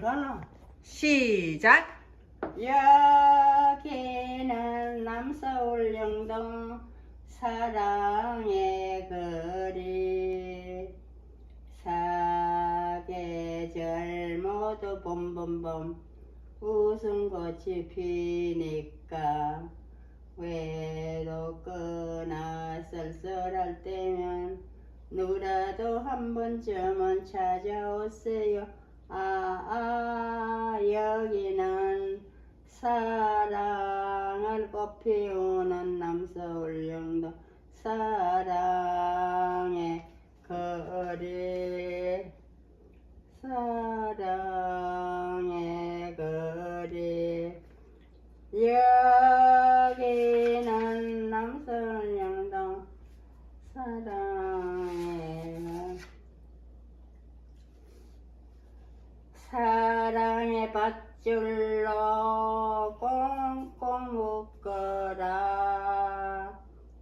가나? 시작. 여기는 남서울 영동 사랑의 거리 사계절 모두 봄봄봄 웃음꽃이 피니까 외롭거나 쓸쓸할 때면 누라도 한 번쯤은 찾아오세요 아, 아 여기는 사랑을 꽃피우는 남서울 영도 사랑의 거리. 사랑의 거리. 여기는 남서울 영도 사랑의 거리 사랑의 밧줄로 꽁꽁 묶어라.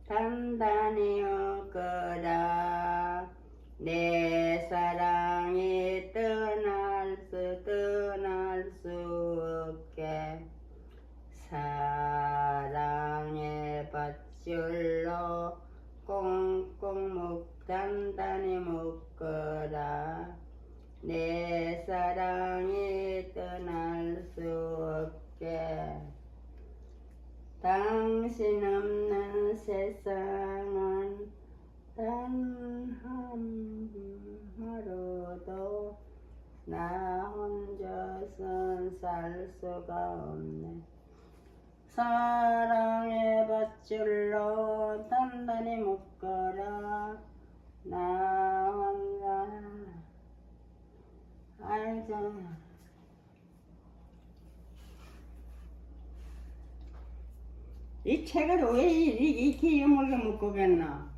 단단히 묶어라. 내 사랑이 떠날 수 떠날 수 없게. 사랑의 밧줄로 꽁꽁 묶 단단히 묶어라 내 사랑이 떠날 수 없게. 당신 없는 세상은 단 한 하루도 나 혼자선 살 수가 없네. 사랑의 밧줄로 단단히 묶어라 나 혼자 알잖아. 이 책을 왜 이- 이렇게 여물게 묶고겠나?